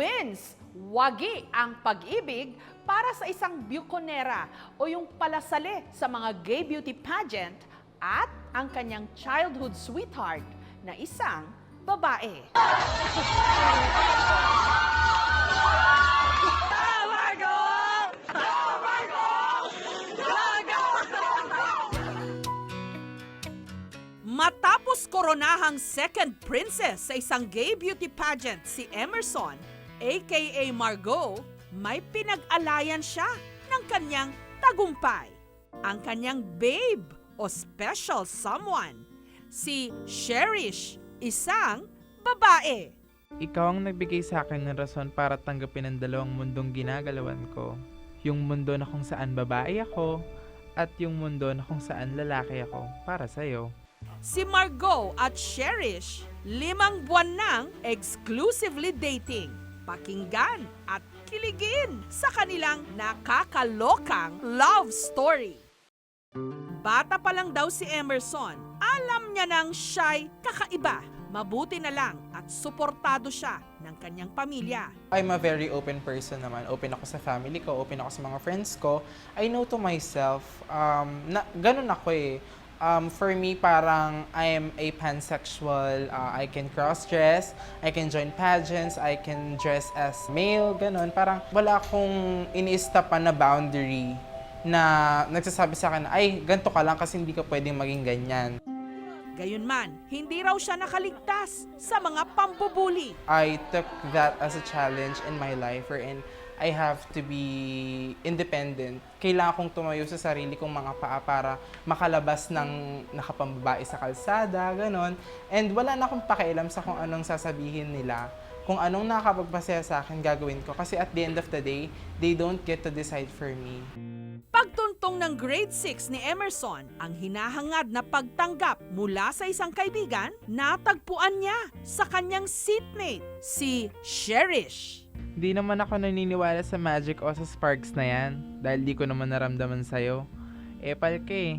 wins, wagi ang pag-ibig para sa isang bukonera o yung palasali sa mga gay beauty pageant at ang kanyang childhood sweetheart na isang babae. Matapos koronahang second princess sa isang gay beauty pageant si Emerson, aka Margot, may pinag-alayan siya ng kanyang tagumpay. Ang kanyang babe o special someone, si Cherish, isang babae. Ikaw ang nagbigay sa akin ng rason para tanggapin ang dalawang mundong ginagalawan ko. Yung mundo na kung saan babae ako at yung mundo na kung saan lalaki ako para sa'yo. Si Margot at Cherish, limang buwan nang exclusively dating. Pakinggan at kiligin sa kanilang nakakalokang love story. Bata pa lang daw si Emerson, alam niya nang siya'y kakaiba. Mabuti na lang at suportado siya ng kanyang pamilya. I'm a very open person naman. Open ako sa family ko, open ako sa mga friends ko. I know to myself, um, na, ganun ako eh. Um, for me, parang I am a pansexual. Uh, I can cross-dress, I can join pageants, I can dress as male, ganun. Parang wala akong iniistapan na boundary na nagsasabi sa akin, ay, ganito ka lang kasi hindi ka pwedeng maging ganyan. Gayunman, hindi raw siya nakaligtas sa mga pambubuli. I took that as a challenge in my life wherein I have to be independent. Kailangan kong tumayo sa sarili kong mga paa para makalabas ng nakapambabae sa kalsada, ganon. And wala na akong pakialam sa kung anong sasabihin nila. Kung anong nakakapagpasaya sa akin, gagawin ko. Kasi at the end of the day, they don't get to decide for me. Pagtuntong ng grade 6 ni Emerson, ang hinahangad na pagtanggap mula sa isang kaibigan, natagpuan niya sa kanyang seatmate, si Cherish. Di naman ako naniniwala sa magic o sa sparks na yan dahil di ko naman naramdaman sa'yo. Epal ka eh.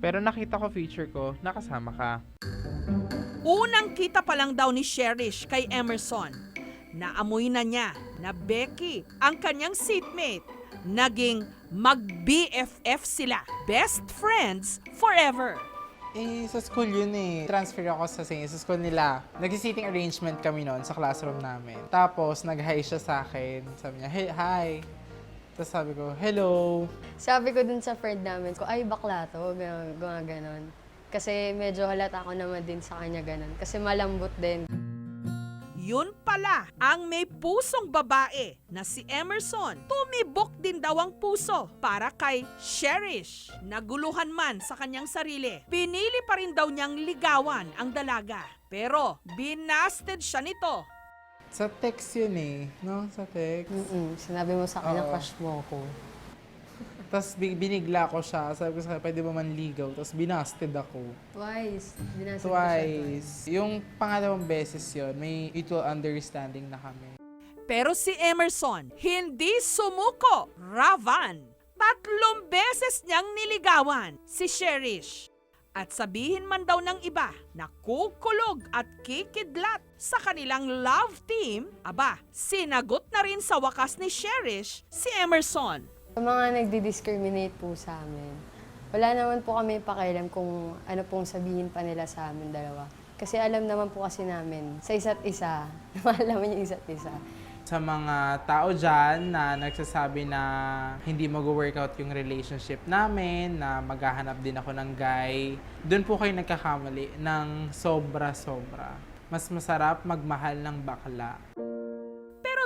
Pero nakita ko future ko, nakasama ka. Unang kita pa lang daw ni Cherish kay Emerson. Naamoy na niya na Becky ang kanyang seatmate. Naging mag-BFF sila. Best friends forever. Eh, sa school yun eh. Transfer ako sa, sa school nila. Nag-seating arrangement kami noon sa classroom namin. Tapos, nag-hi siya sa akin. Sabi niya, hey, hi. Tapos sabi ko, hello. Sabi ko dun sa friend namin ko, ay bakla to, gano'n, gano'n. Kasi medyo halata ako naman din sa kanya ganun. Kasi malambot din. Yun pala ang may pusong babae na si Emerson. Tumibok din daw ang puso para kay Cherish. Naguluhan man sa kanyang sarili. Pinili pa rin daw niyang ligawan ang dalaga. Pero binasted siya nito. Sa text yun eh. No? Sa text. Mm-mm. Sinabi mo sa kanya, Oo. crush mo ako. Tapos bi- binigla ko siya. Sabi ko sa kanya, pwede ba manligaw? Tapos binasted ako. Twice. Binasa ko siya Twice. Yung pangalawang beses yun, may mutual understanding na kami. Pero si Emerson, hindi sumuko. Ravan. Tatlong beses niyang niligawan si Cherish. At sabihin man daw ng iba na kukulog at kikidlat sa kanilang love team, aba, sinagot na rin sa wakas ni Cherish si Emerson. Sa mga nagdi-discriminate po sa amin, wala naman po kami pakialam kung ano pong sabihin pa nila sa amin dalawa. Kasi alam naman po kasi namin, sa isa't isa, mahal naman yung isa't isa. Sa mga tao dyan na nagsasabi na hindi mag-workout yung relationship namin, na maghahanap din ako ng guy, doon po kayo nagkakamali ng sobra-sobra. Mas masarap magmahal ng bakla.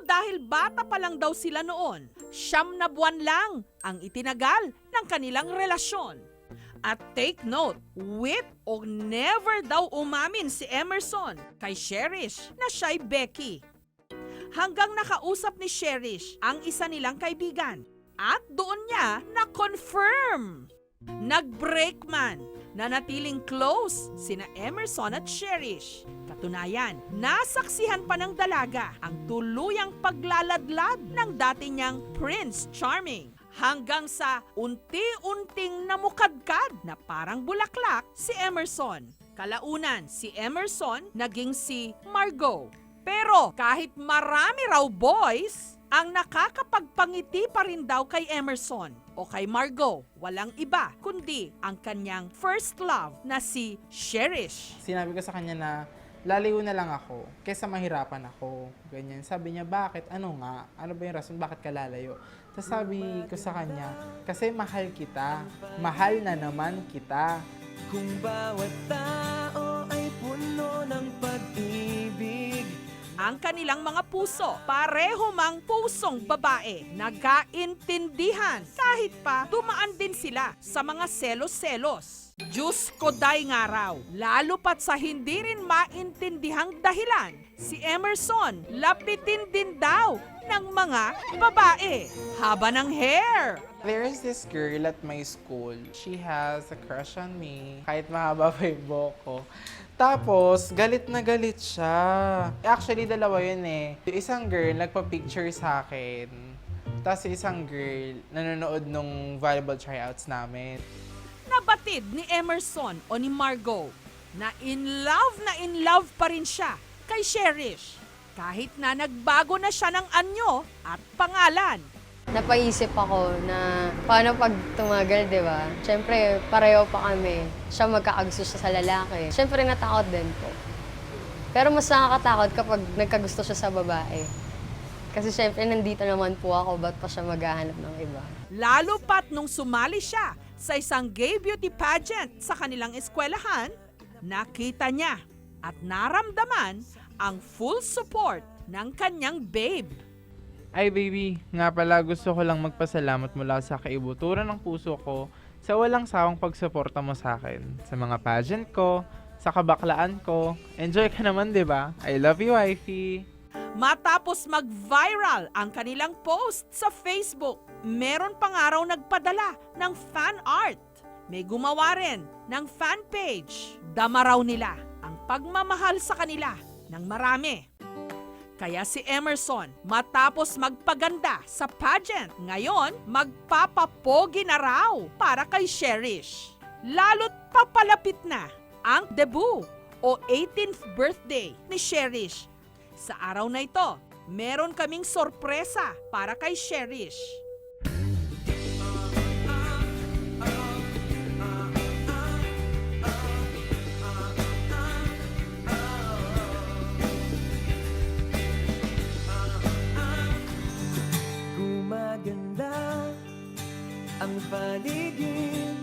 Dahil bata pa lang daw sila noon, siyam na buwan lang ang itinagal ng kanilang relasyon. At take note, with o never daw umamin si Emerson kay Cherish na siya'y Becky. Hanggang nakausap ni Cherish ang isa nilang kaibigan. At doon niya na-confirm. Nag-break man, nanatiling close sina Emerson at Cherish. Katunayan, nasaksihan pa ng dalaga ang tuluyang paglaladlad ng dati niyang Prince Charming. Hanggang sa unti-unting namukadkad na parang bulaklak si Emerson. Kalaunan, si Emerson naging si Margot. Pero kahit marami raw boys, ang nakakapagpangiti pa rin daw kay Emerson o kay Margot, walang iba kundi ang kanyang first love na si Cherish. Sinabi ko sa kanya na lalayo na lang ako kaysa mahirapan ako. Ganyan. Sabi niya, bakit? Ano nga? Ano ba yung rason? Bakit ka lalayo? Tapos sabi ko sa kanya, kasi mahal kita. Mahal na naman kita. Kung bawat tao ay puno ng pag-ibig Ang kanilang mga puso, pareho mang pusong babae, nagkaintindihan kahit pa dumaan din sila sa mga selos-selos. Diyos ko day nga raw, lalo pat sa hindi rin maintindihang dahilan, si Emerson lapitin din daw ng mga babae. Haba ng hair, There is this girl at my school. She has a crush on me. Kahit mahaba pa yung buhok ko. Tapos, galit na galit siya. Actually, dalawa yun eh. Yung isang girl, nagpa-picture sa akin. Tapos isang girl, nanonood nung volleyball tryouts namin. nabatid ni Emerson o ni Margot na in love na in love pa rin siya kay Cherish. Kahit na nagbago na siya ng anyo at pangalan. Napaisip ako na paano pag tumagal, di ba? Siyempre, pareho pa kami. Siya magkakagusto siya sa lalaki. Siyempre, natakot din po. Pero mas nakakatakot kapag nagkagusto siya sa babae. Kasi siyempre, nandito naman po ako, ba't pa siya maghahanap ng iba? Lalo pat nung sumali siya sa isang gay beauty pageant sa kanilang eskwelahan, nakita niya at naramdaman ang full support ng kanyang babe. Ay baby, nga pala gusto ko lang magpasalamat mula sa kaibuturan ng puso ko sa walang sawang pagsuporta mo sa akin. Sa mga pageant ko, sa kabaklaan ko. Enjoy ka naman, di ba? I love you, wifey. Matapos mag-viral ang kanilang post sa Facebook, meron pang araw nagpadala ng fan art. May gumawa rin ng fan page. Dama raw nila ang pagmamahal sa kanila ng marami. Kaya si Emerson, matapos magpaganda sa pageant, ngayon magpapapogi na raw para kay Cherish. Lalo't papalapit na ang debut o 18th birthday ni Cherish. Sa araw na ito, meron kaming sorpresa para kay Cherish. Paligid.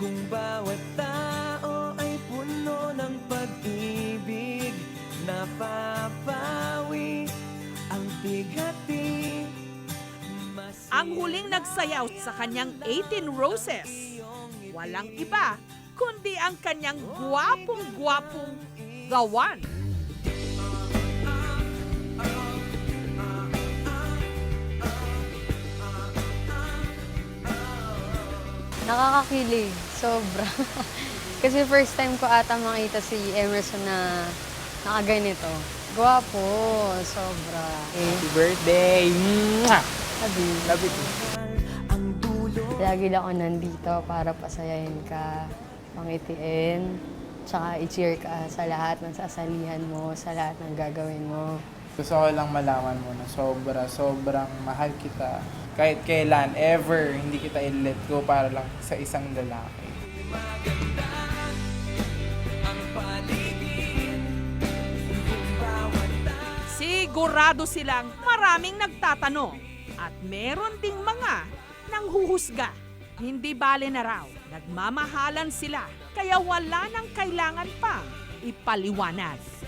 Kung bawat tao ay puno ng pag-ibig Napapawi ang Mas Ang huling nagsayaw sa kanyang 18 Roses, walang iba kundi ang kanyang gwapong-gwapong gawan. Nakakakilig, sobra. Kasi first time ko ata makita si Emerson na nakaganito. Gwapo, sobra. Happy birthday! Mwah! sabi, Love you too. lagi lang ako nandito para pasayahin ka, pangitiin, tsaka i-cheer ka sa lahat ng sasalihan mo, sa lahat ng gagawin mo. Gusto ko lang malaman mo na sobra, sobrang mahal kita. Kahit kailan, ever, hindi kita i-let go para lang sa isang lalaki. Sigurado silang maraming nagtatanong at meron ding mga nanghuhusga. Hindi bale na raw, nagmamahalan sila kaya wala nang kailangan pang ipaliwanag.